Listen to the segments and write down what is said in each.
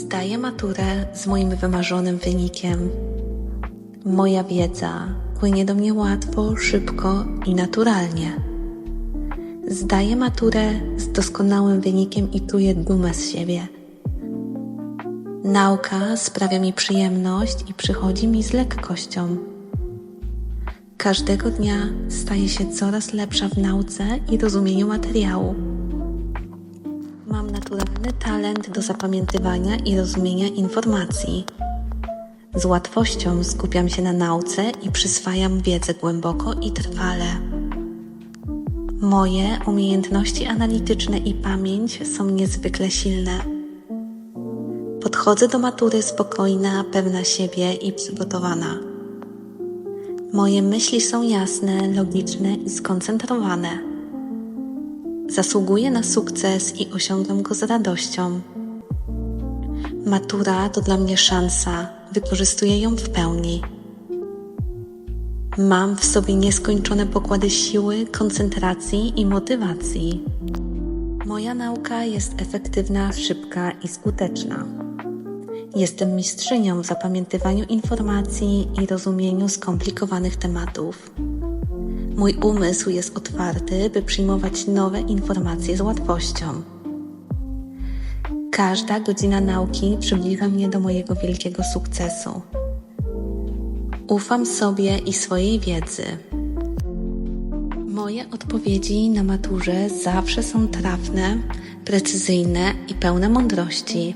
Zdaję maturę z moim wymarzonym wynikiem. Moja wiedza płynie do mnie łatwo, szybko i naturalnie. Zdaję maturę z doskonałym wynikiem i czuję dumę z siebie. Nauka sprawia mi przyjemność i przychodzi mi z lekkością. Każdego dnia staję się coraz lepsza w nauce i rozumieniu materiału. Naturalny talent do zapamiętywania i rozumienia informacji. Z łatwością skupiam się na nauce i przyswajam wiedzę głęboko i trwale. Moje umiejętności analityczne i pamięć są niezwykle silne. Podchodzę do matury spokojna, pewna siebie i przygotowana. Moje myśli są jasne, logiczne i skoncentrowane. Zasługuję na sukces i osiągam go z radością. Matura to dla mnie szansa, wykorzystuję ją w pełni. Mam w sobie nieskończone pokłady siły, koncentracji i motywacji. Moja nauka jest efektywna, szybka i skuteczna. Jestem mistrzynią w zapamiętywaniu informacji i rozumieniu skomplikowanych tematów. Mój umysł jest otwarty, by przyjmować nowe informacje z łatwością. Każda godzina nauki przybliża mnie do mojego wielkiego sukcesu. Ufam sobie i swojej wiedzy. Moje odpowiedzi na maturze zawsze są trafne, precyzyjne i pełne mądrości.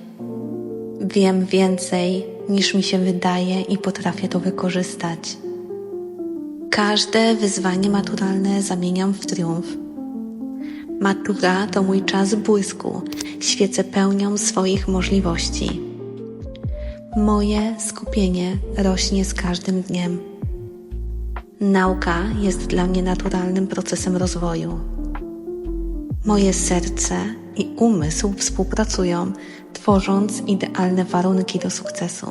Wiem więcej niż mi się wydaje i potrafię to wykorzystać. Każde wyzwanie maturalne zamieniam w triumf. Matura to mój czas błysku, świecę pełnią swoich możliwości. Moje skupienie rośnie z każdym dniem. Nauka jest dla mnie naturalnym procesem rozwoju. Moje serce i umysł współpracują, tworząc idealne warunki do sukcesu.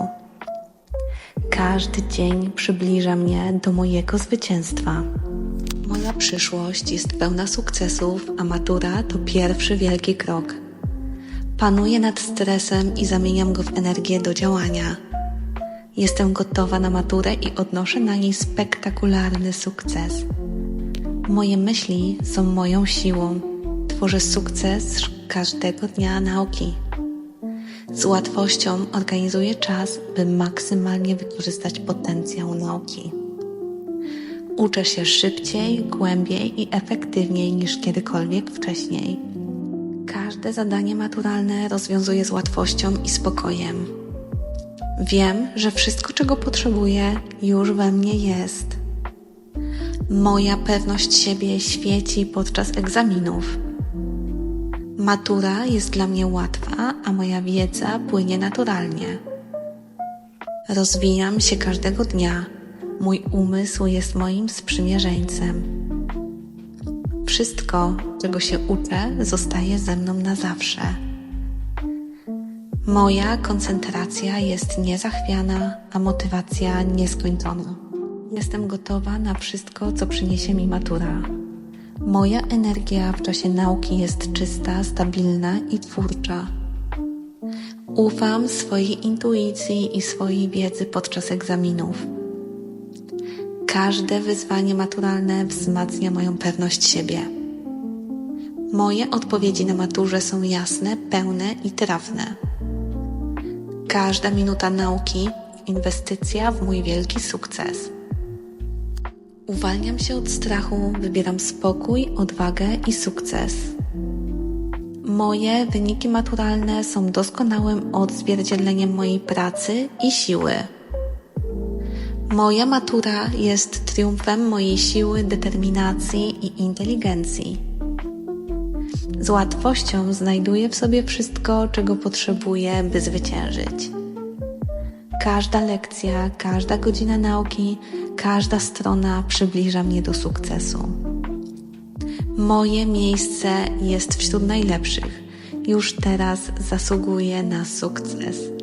Każdy dzień przybliża mnie do mojego zwycięstwa. Moja przyszłość jest pełna sukcesów, a matura to pierwszy wielki krok. Panuję nad stresem i zamieniam go w energię do działania. Jestem gotowa na maturę i odnoszę na niej spektakularny sukces. Moje myśli są moją siłą. Tworzę sukces każdego dnia nauki. Z łatwością organizuję czas, by maksymalnie wykorzystać potencjał nauki. Uczę się szybciej, głębiej i efektywniej niż kiedykolwiek wcześniej. Każde zadanie maturalne rozwiązuję z łatwością i spokojem. Wiem, że wszystko, czego potrzebuję, już we mnie jest. Moja pewność siebie świeci podczas egzaminów. Matura jest dla mnie łatwa, a moja wiedza płynie naturalnie. Rozwijam się każdego dnia. Mój umysł jest moim sprzymierzeńcem. Wszystko, czego się uczę, zostaje ze mną na zawsze. Moja koncentracja jest niezachwiana, a motywacja nieskończona. Jestem gotowa na wszystko, co przyniesie mi matura. Moja energia w czasie nauki jest czysta, stabilna i twórcza. Ufam swojej intuicji i swojej wiedzy podczas egzaminów. Każde wyzwanie maturalne wzmacnia moją pewność siebie. Moje odpowiedzi na maturze są jasne, pełne i trafne. Każda minuta nauki inwestycja w mój wielki sukces. Uwalniam się od strachu, wybieram spokój, odwagę i sukces. Moje wyniki maturalne są doskonałym odzwierciedleniem mojej pracy i siły. Moja matura jest triumfem mojej siły, determinacji i inteligencji. Z łatwością znajduję w sobie wszystko, czego potrzebuję, by zwyciężyć. Każda lekcja, każda godzina nauki, każda strona przybliża mnie do sukcesu. Moje miejsce jest wśród najlepszych. Już teraz zasługuję na sukces.